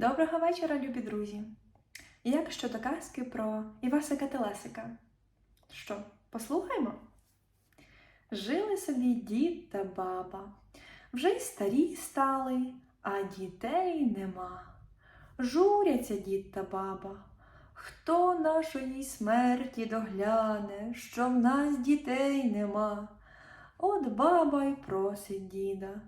Доброго вечора, любі друзі! Як щодо казки про Івасика Телесика? Що, послухаймо? Жили собі дід та баба, вже й старі стали, а дітей нема. Журяться дід та баба. Хто нашої смерті догляне, що в нас дітей нема? От баба й просить діда.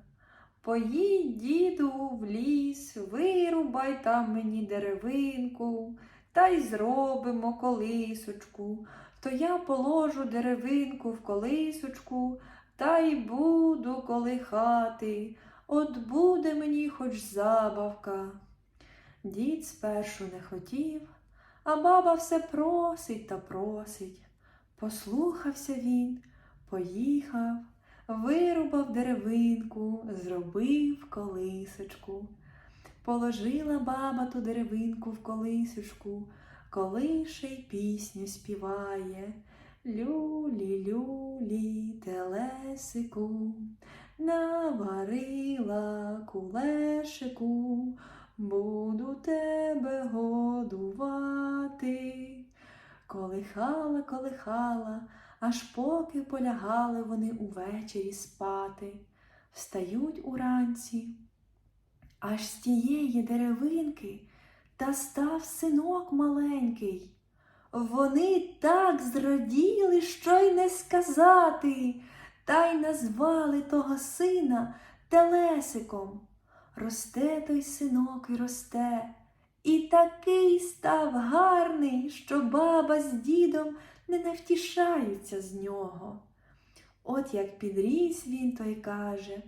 Поїдь, діду, в ліс, вирубай там мені деревинку, та й зробимо колисочку. То я положу деревинку в колисочку, та й буду колихати. От буде мені хоч забавка. Дід спершу не хотів, а баба все просить та просить. Послухався він, поїхав. Вирубав деревинку, зробив колисочку. Положила баба ту деревинку в колисочку, колише й пісню співає. Люлі, люлі, телесику, наварила кулешику, буду тебе годувати. Колихала, колихала, аж поки полягали вони увечері спати, встають уранці. Аж з тієї деревинки та став синок маленький. Вони так зраділи, що й не сказати, та й назвали того сина Телесиком. Росте той синок і росте, і такий став гарний, що баба з дідом не навтішаються з нього. От як підріс він, то й каже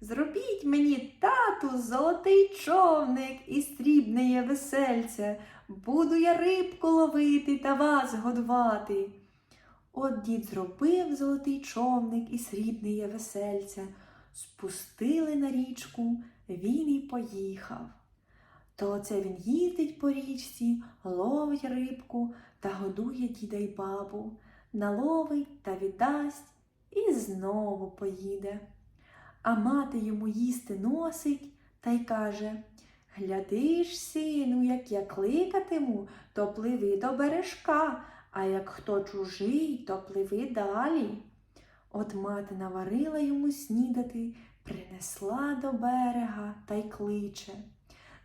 Зробіть мені, тату, золотий човник і срібне весельце, буду я рибку ловити та вас годувати. От дід зробив золотий човник і срібне весельце, спустили на річку, він і поїхав. То оце він їздить по річці, ловить рибку та годує діда й бабу, наловить та віддасть і знову поїде. А мати йому їсти носить та й каже Глядиш, сину, як я кликатиму, то пливи до бережка, а як хто чужий, то пливи далі. От мати наварила йому снідати, принесла до берега та й кличе.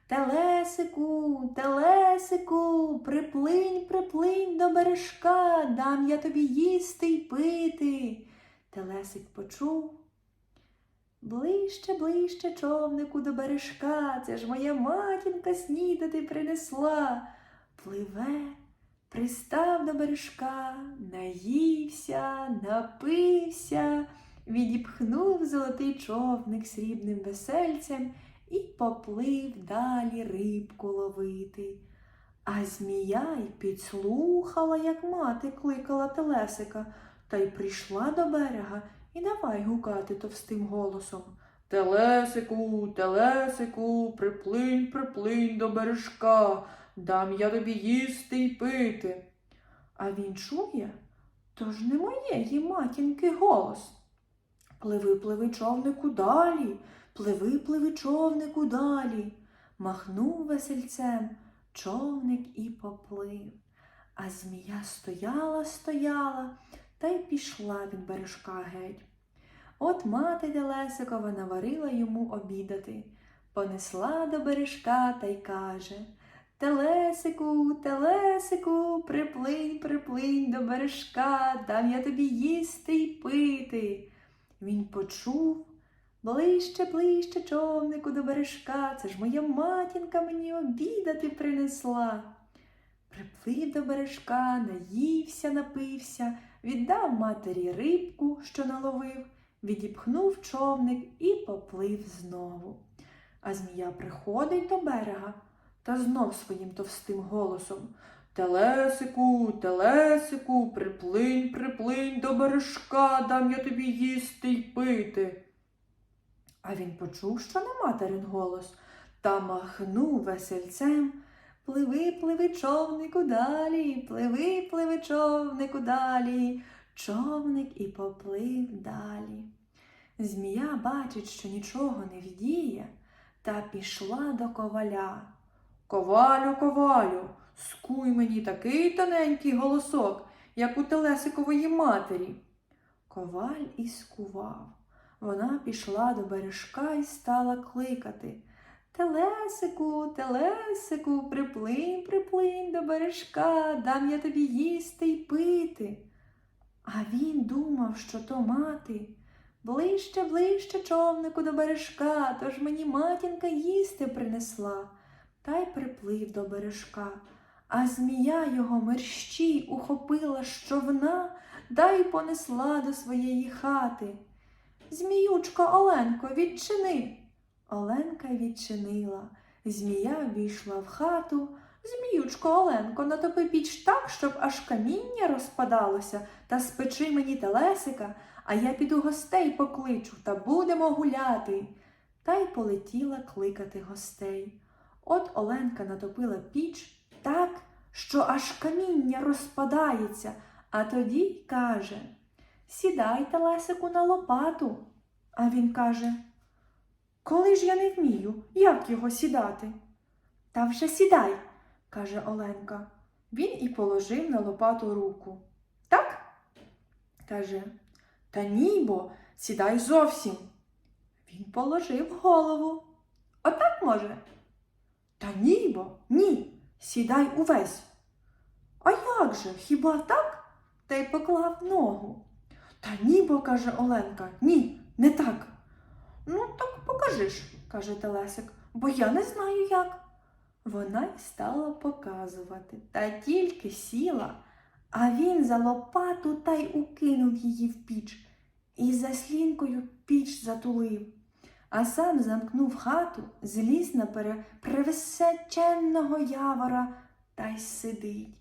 Телесику, телесику, приплинь, приплинь до бережка, дам я тобі їсти й пити. Телесик почув. Ближче, ближче, човнику до бережка, це ж моя матінка снідати принесла. Пливе, пристав до бережка, наївся, напився, відіпхнув золотий човник срібним весельцем і поплив далі рибку ловити. А змія й підслухала, як мати кликала телесика, та й прийшла до берега і давай гукати товстим голосом. Телесику, телесику, приплинь, приплинь до бережка, дам я тобі їсти й пити. А він чує, то ж не моєї матінки голос. Пливи, пливи, човнику далі, пливи, пливи, човнику далі. Махнув весельцем, човник і поплив. А змія стояла, стояла та й пішла від бережка геть. От мати Телесикова наварила йому обідати, понесла до бережка та й каже Телесику, телесику, приплинь, приплинь до бережка, дам я тобі їсти й пити. Він почув ближче, ближче, човнику до бережка, це ж моя матінка мені обідати принесла. Приплив до бережка, наївся, напився, віддав матері рибку, що наловив, відіпхнув човник і поплив знову. А змія приходить до берега та знов своїм товстим голосом Телесику, телесику, приплинь, приплинь до бережка, дам я тобі їсти й пити. А він почув, що не материн голос, та махнув весельцем. Пливи, пливи, човнику далі, пливи, пливи, човнику далі, човник і поплив далі. Змія бачить, що нічого не вдіє, та пішла до коваля. Ковалю, ковалю, скуй мені такий тоненький голосок, як у Телесикової матері. Коваль і скував. Вона пішла до бережка і стала кликати. Телесику, телесику, приплинь, приплинь до бережка, дам я тобі їсти й пити. А він думав, що то мати. Ближче, ближче човнику до бережка, тож мені матінка їсти принесла, та й приплив до бережка. А змія його мерщій ухопила з човна, да й понесла до своєї хати. Зміючко Оленко, відчини. Оленка відчинила. Змія війшла в хату. Зміючко Оленко, натопи піч так, щоб аж каміння розпадалося, та спечи мені телесика, а я піду гостей покличу та будемо гуляти. Та й полетіла кликати гостей. От Оленка натопила піч так, що аж каміння розпадається, а тоді каже Сідай, телесику, на лопату. А він каже Коли ж я не вмію, як його сідати? Та вже сідай, каже Оленка. Він і положив на лопату руку. Так? каже. Та ні, бо сідай зовсім. Він положив голову. Отак може? Та ні, бо ні, сідай увесь. А як же, хіба так? Та й поклав ногу. Та ні, бо, каже Оленка, ні, не так. Ну, так покажи ж, каже Телесик, бо я не знаю як. Вона й стала показувати, та тільки сіла, а він за лопату та й укинув її в піч, і заслінкою піч затулив, а сам замкнув хату, зліз на превисоченного явора та й сидить.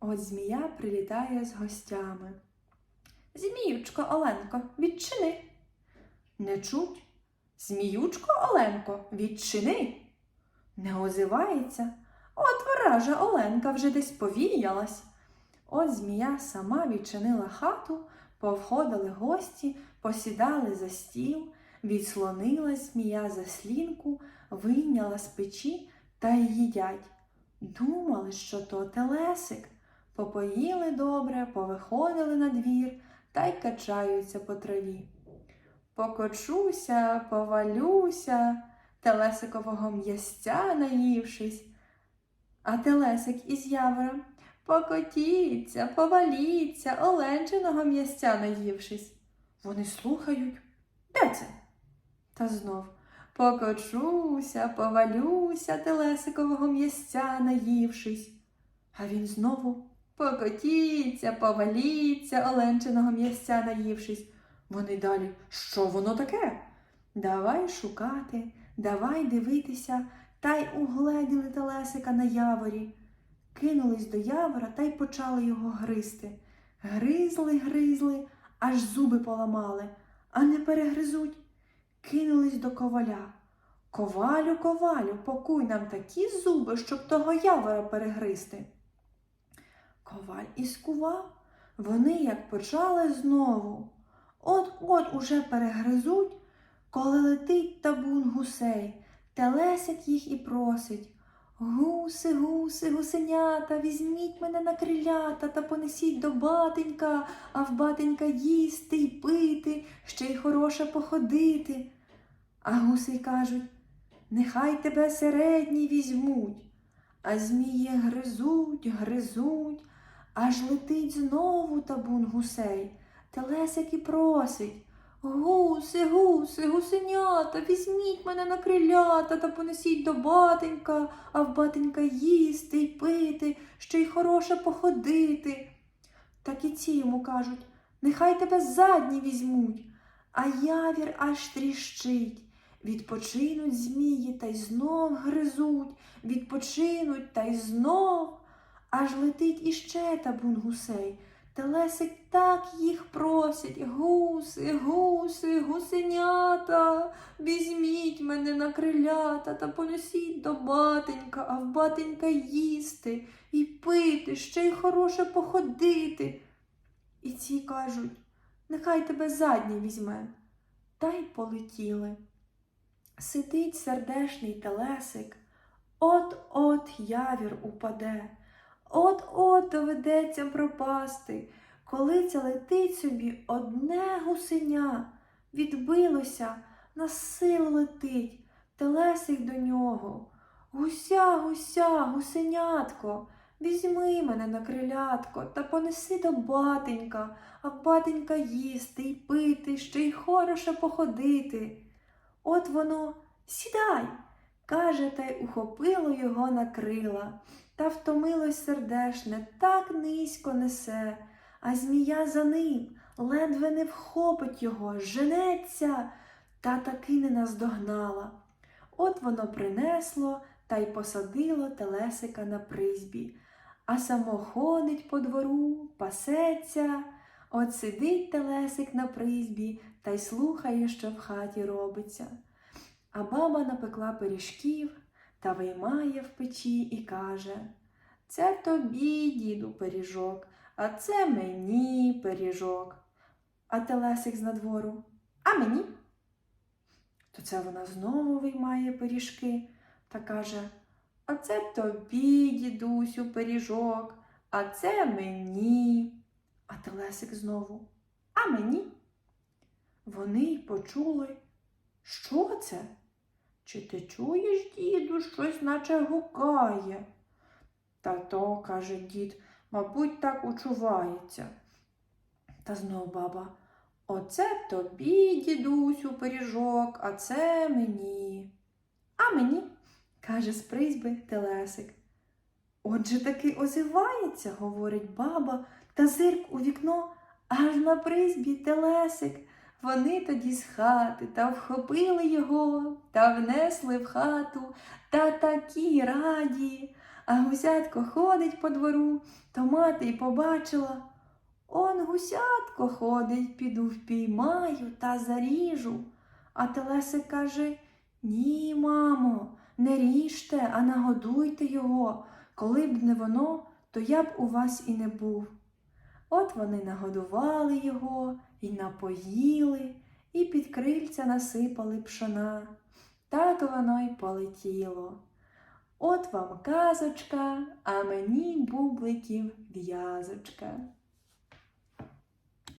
От змія прилітає з гостями. Зміючко Оленко, відчини. Не чуть. Зміючко Оленко, відчини. Не озивається. От вража Оленка вже десь повіялась. От змія сама відчинила хату, повходили гості, посідали за стіл, відслонилась змія за слінку, вийняла з печі та й їдять. Думали, що то телесик. Попоїли добре, повиходили на двір та й качаються по траві. Покочуся, повалюся, телесикового м'ясця наївшись. А телесик із явором покотіться, поваліться, оленчиного м'ясця наївшись. Вони слухають. Де це? Та знов покочуся, повалюся, телесикового м'ясця наївшись. А він знову покотіться, поваліться, оленчиного м'ясця наївшись. Вони далі, що воно таке? Давай шукати, давай дивитися, та й угледіли телесика на яворі. Кинулись до явора та й почали його гризти. Гризли, гризли, аж зуби поламали, а не перегризуть. Кинулись до коваля. Ковалю, ковалю, покуй нам такі зуби, щоб того явора перегризти. Коваль і скував. Вони як почали знову. От-от уже перегризуть, коли летить табун гусей, телесять їх і просить. Гуси, гуси, гусенята, візьміть мене на крилята та понесіть до батенька, а в батенька їсти й пити, ще й хороше походити. А гуси кажуть, нехай тебе середні візьмуть, а змії гризуть, гризуть, аж летить знову табун гусей. Телесик і просить. Гуси, гуси, гусенята, візьміть мене на крилята та понесіть до батенька, а в батенька їсти й пити, ще й хороше походити. Так і ці йому кажуть, нехай тебе задні візьмуть, а явір аж тріщить. Відпочинуть змії та й знов гризуть, відпочинуть та й знов. Аж летить іще табун гусей. Телесик так їх просить. Гуси, гуси, гусенята, візьміть мене на крилята та понесіть до батенька, а в батенька їсти і пити, ще й хороше походити. І ці кажуть, нехай тебе задні візьме. Та й полетіли. Сидить сердешний телесик, От-от явір упаде, от-от доведеться пропасти. Коли це летить собі одне гусеня, відбилося, на силу летить, телесик до нього. Гуся, гуся, гусенятко, візьми мене на крилятко та понеси до батенька, а батенька їсти й пити, ще й хороше походити. От воно сідай, каже, та й ухопило його на крила, та втомилось сердешне, так низько несе, а змія за ним ледве не вхопить його, женеться, та таки не наздогнала. От воно принесло та й посадило телесика на призбі, а само ходить по двору, пасеться. От сидить телесик на призбі та й слухає, що в хаті робиться. А баба напекла пиріжків та виймає в печі і каже Це тобі, діду, пиріжок, а це мені пиріжок. А телесик з надвору, а мені? То це вона знову виймає пиріжки та каже А це тобі, дідусю, пиріжок, а це мені. А телесик знову, а мені? Вони й почули, що це? Чи ти чуєш, діду, щось наче гукає? Та то, каже дід, мабуть, так учувається. Та знов баба, оце тобі, дідусю, пиріжок, а це мені. А мені, каже з призьби Телесик. Отже таки озивається, говорить баба, та зирк у вікно, аж на призбі Телесик. Вони тоді з хати та вхопили його та внесли в хату та такі раді. А гусятко ходить по двору, то мати й побачила. Он гусятко ходить, піду впіймаю та заріжу. А Телесик каже Ні, мамо, не ріжте, а нагодуйте його. Коли б не воно, то я б у вас і не був. От вони нагодували його і напоїли, і під крильця насипали пшона. Так воно й полетіло. От вам казочка, а мені бубликів в'язочка.